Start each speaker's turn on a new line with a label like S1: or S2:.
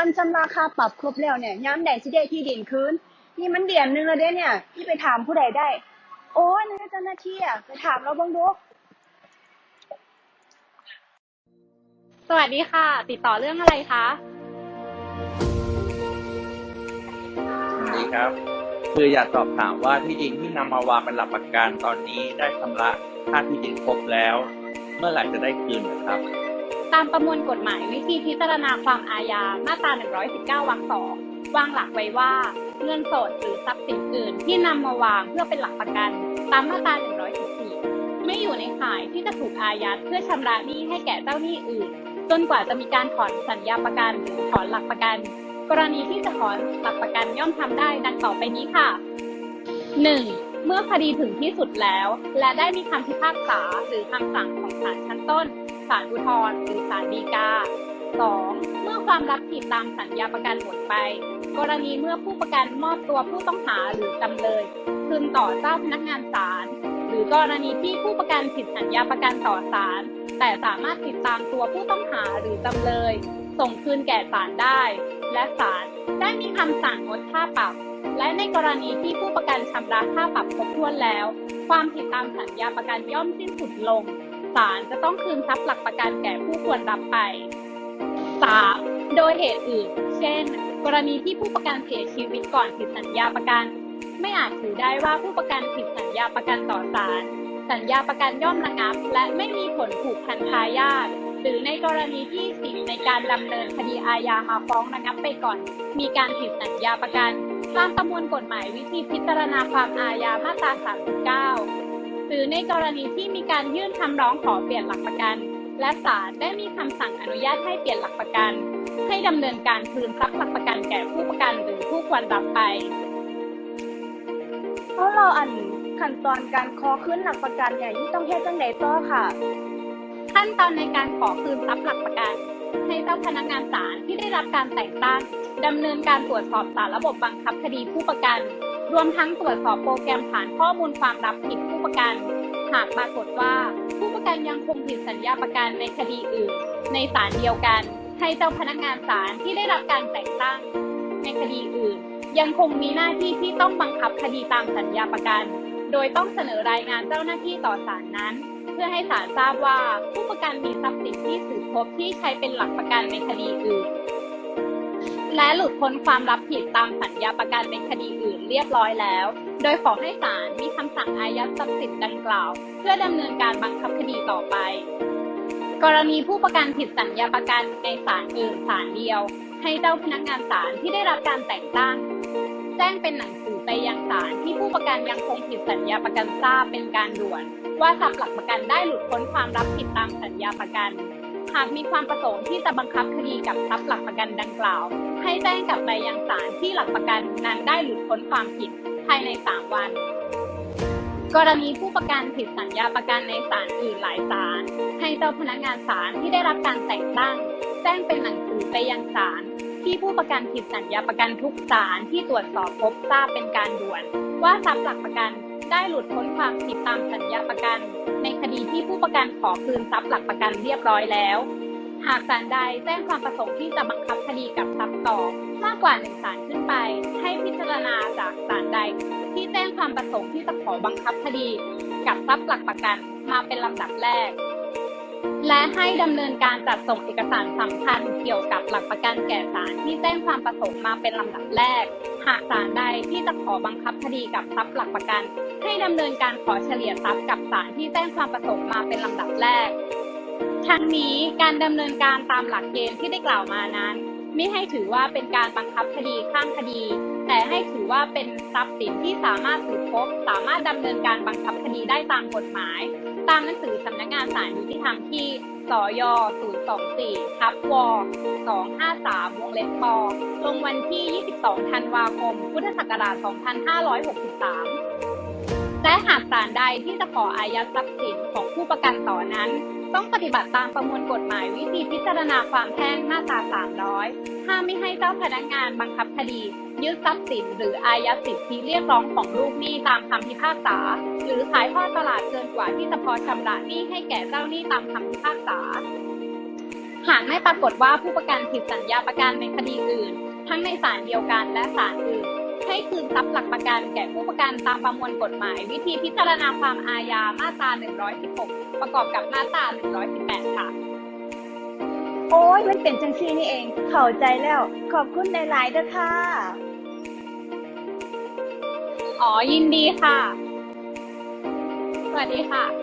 S1: ว่าค่าปรับครบแล้วเนี่ยย้ำใดสิได้ที่ดินคืนนี่มันเดือนหนึงแล้วเด้เนี่ยพี่ไปถามผู้ใดได้ โอ้ยนั่นเจ้าหน้าที่อะไปถามเราบ้างดู
S2: สวัสดีค่ะ ติดต่อเรื่องอะไรคะ
S3: สวัสดีครับ คืออยากสอบถามว่าที่ดินที่นำมาวางเป็นหลักประกันตอนนี้ได้ชำระค่าที่ดินครบแล้ว เมื่อไหร่จะได้คืนนะครับ
S2: ตามประมวลกฎหมายวิธีพิจารณาความอาญา มาตรา 119 วรรคสองวางหลักไว้ว่า เงินสดหรือทรัพย์สินอื่นที่นำมาวางเพื่อเป็นหลักประกัน ตามมาตรา 114 ไม่อยู่ในข่ายที่จะถูกอายัดเพื่อชำระหนี้ให้แก่เจ้าหนี้อื่น จนกว่าจะมีการถอนสัญญาประกันหรือถอนหลักประกัน กรณีที่จะถอนหลักประกันย่อมทำได้ดังต่อไปนี้ค่ะ 1. เมื่อคดีถึงที่สุดแล้ว และได้มีคำพิพากษาหรือคำสั่งของศาลชั้นต้น ศาลอุทธรณ์หรือศาลฎีกา 2. เมื่อความรับผิดตามสัญญาประกันหมดไป กรณีเมื่อผู้ประกันมอบตัวผู้ต้องหาหรือจำเลยคืนต่อเจ้าพนักงานศาลหรือกรณีที่ผู้ประกันผิดสัญญาประกันต่อศาลแต่สามารถติดตามตัวผู้ต้องหาหรือจำเลย ส่งคืนแก่ศาลได้ และศาลได้มีคำสั่งงดค่าปรับและในกรณีที่ผู้ประกันชำระค่าปรับครบถ้วนแล้ว ความผิดตามสัญญาประกันย่อมสิ้นสุดลง ศาลจะต้องคืนทรัพย์หลักประกันแก่ผู้ควรรับไป 3. โดยเหตุอื่น เช่น กรณีที่ผู้ประกันเสียชีวิตก่อนผิดสัญญาประกัน ไม่อาจถือได้ว่าผู้ประกันผิดสัญญาประกันต่อศาลสัญญาประกันย่อมระงับ และไม่มีผลผูกพันทายาทหรือในกรณีที่สิทธิในการดำเนินคดีอาญามาฟ้องระงับไปก่อน มีการผิดสัญญาประกันตามประมวลกฎหมายวิธีพิจารณาความอาญามาตรา 39 หรือในกรณีที่มีการยื่นคำร้องขอเปลี่ยนหลักประกัน และศาลได้มีคำสั่งอนุญาตให้เปลี่ยนหลักประกัน ให้ดำเนินการคืนทรัพย์หลักประกันแก่ผู้ประกันหรือผู้ควรรับไป
S1: เพราะเราอันขั้นตอนการขอขึ้นหลักประกันเนี่ยยี่ต้องเฮ็ดจังไดต่อค่ะ
S2: ขั้นตอนในการขอคืนทรัพย์หลักประกัน ให้เจ้าพนักงานศาลที่ได้รับการแต่งตั้งดำเนินการตรวจสอบสารระบบบังคับคดีผู้ประกัน รวมทั้งตรวจสอบโปรแกรมฐานข้อมูลความรับผิดผู้ประกัน หากปรากฏว่าผู้ประกันยังคงผิดสัญญาประกันในคดีอื่น ในศาลเดียวกัน ให้เจ้าพนักงานศาลที่ได้รับการแต่งตั้ง ในคดีอื่น ยังคงมีหน้าที่ที่ต้องบังคับคดีตามสัญญาประกัน โดยต้องเสนอรายงานเจ้าหน้าที่ต่อศาลนั้น เพื่อให้ศาลทราบว่าผู้ประกันมีทรัพย์สินที่สืบพบที่ใช้เป็นหลักประกันในคดีอื่น และหลุดพ้นความรับผิดตามสัญญาประกันในคดีอื่นเรียบร้อยแล้ว โดยขอให้ศาลมีคำสั่งอายัดทรัพย์สินดังกล่าว เพื่อดำเนินการบังคับคดีต่อไป กรณีผู้ประกันผิดสัญญาประกันในศาลอื่นศาลเดียว ให้เจ้าพนักงานศาลที่ได้รับการแต่งตั้ง แจ้งเป็นหนังสือไปยังศาลที่ผู้ประกันยังคงผิดสัญญาประกันทราบเป็นการด่วน ว่าทรัพย์หลักประกันได้หลุดพ้นความรับผิดตามสัญญาประกันหากมีความประสงค์ที่จะบังคับคดีกับทรัพย์หลักประกันดังกล่าว ให้แจ้งกลับไปยังศาลที่หลักประกันนั้นได้หลุดพ้นความผิดภายใน 3 วัน กรณีผู้ประกันผิดสัญญาประกันในศาลอื่นหลายศาลให้เจ้าพนักงานศาลที่ได้รับการแต่งตั้ง แจ้งเป็นหนังสือไปยังศาลที่ผู้ประกันผิดสัญญาประกันทุกศาลที่ตรวจสอบพบทราบเป็นการด่วน ว่าทรัพย์หลักประกันได้หลุดพ้นความผิดตามสัญญาประกัน ในคดีที่ผู้ประกันขอคืนทรัพย์หลักประกันเรียบร้อยแล้ว หากศาลใดแจ้งความประสงค์ที่จะบังคับคดีกับทรัพย์ต่อมากกว่าหนึ่งศาลขึ้นไป ให้พิจารณาจากศาลใด ที่แจ้งความประสงค์ที่จะขอบังคับคดีกับทรัพย์หลักประกันมาเป็นลำดับแรก และให้ดำเนินการจัดส่งเอกสารสำคัญเกี่ยวกับหลักประกันแก่ศาลที่แจ้งความประสงค์มาเป็นลำดับแรก หากศาลใดที่จะขอบังคับคดีกับทรัพย์หลักประกัน ให้ดำเนินการขอเฉลี่ยทรัพย์กับศาลที่แจ้งความประสงค์มาเป็นลำดับแรก ทั้งนี้การดำเนินการตามหลักเกณฑ์ที่ได้กล่าวมานั้น ไม่ให้ถือว่าเป็นการบังคับคดีข้ามคดี แต่ให้ถือว่าเป็นทรัพย์สินที่สามารถสืบพบ สามารถดำเนินการบังคับคดีได้ตามกฎหมาย ตามหนังสือสำนักงานศาลยุติธรรมที่สย024ทับว253 วงเล็บปลงวันที่ 22 ธันวาคม พุทธศักราช 2563 และหากศาลใดที่จะขออายัดทรัพย์สินของผู้ประกันต่อนั้น ต้องปฏิบัติตามประมวลกฎหมายวิธีพิจารณาความแพ่งมาตรา 300 ห้ามไม่ให้เจ้าพนักงานบังคับคดี ยึดทรัพย์สินหรืออายัดสิทธิเรียกร้องของลูกหนี้ตามคำพิพากษา หรือขายทอดตลาดเกินกว่าที่จะพอชำระหนี้ให้แก่เจ้าหนี้ตามคำพิพากษา หากไม่ปรากฏว่าผู้ประกันผิดสัญญาประกันในคดีอื่น ทั้งในศาลเดียวกันและศาลอื่น ให้คืนทรัพย์หลักประกันแก่ผู้ประกันตามประมวลกฎหมาย วิธีพิจารณาความอาญามาตรา 116 ประกอบกับมาตรา 118 ค่ะ
S1: โอ้ยมันเป็นจังซี่นี่เอง เข้าใจแล้ว ขอบคุณหลายๆเด้อค่ะ
S2: อ๋อยินดีค่ะ สวัสดีค่ะ